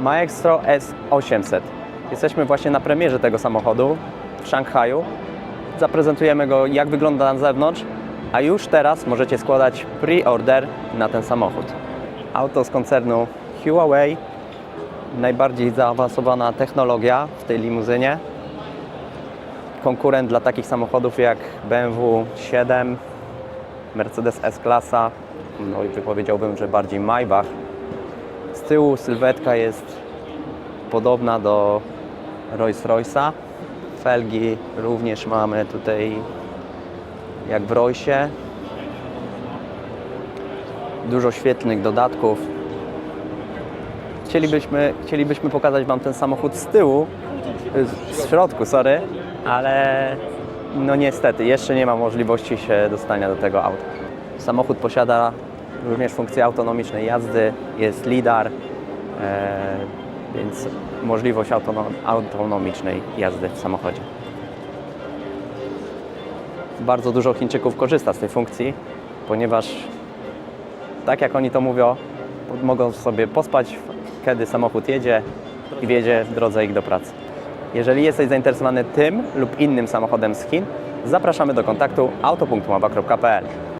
Maestro S800. Jesteśmy właśnie na premierze tego samochodu w Szanghaju. Zaprezentujemy go, jak wygląda na zewnątrz, a już teraz możecie składać pre-order na ten samochód. Auto z koncernu Huawei, najbardziej zaawansowana technologia w tej limuzynie. Konkurent dla takich samochodów jak BMW 7, Mercedes S-klasa, no i powiedziałbym, że bardziej Maybach. Tyłu sylwetka jest podobna do Rolls-Royce'a. Felgi również mamy tutaj jak w Royce. Dużo świetlnych dodatków. Chcielibyśmy, chcielibyśmy pokazać Wam ten samochód z tyłu, z środku, sorry, ale no niestety jeszcze nie ma możliwości się dostania do tego auta. Samochód posiada również funkcję autonomicznej jazdy, jest LIDAR, e, więc możliwość autonom, autonomicznej jazdy w samochodzie. Bardzo dużo Chińczyków korzysta z tej funkcji, ponieważ tak jak oni to mówią, mogą sobie pospać, kiedy samochód jedzie i wiedzie w drodze ich do pracy. Jeżeli jesteś zainteresowany tym lub innym samochodem z Chin, zapraszamy do kontaktu auto.mowa.pl.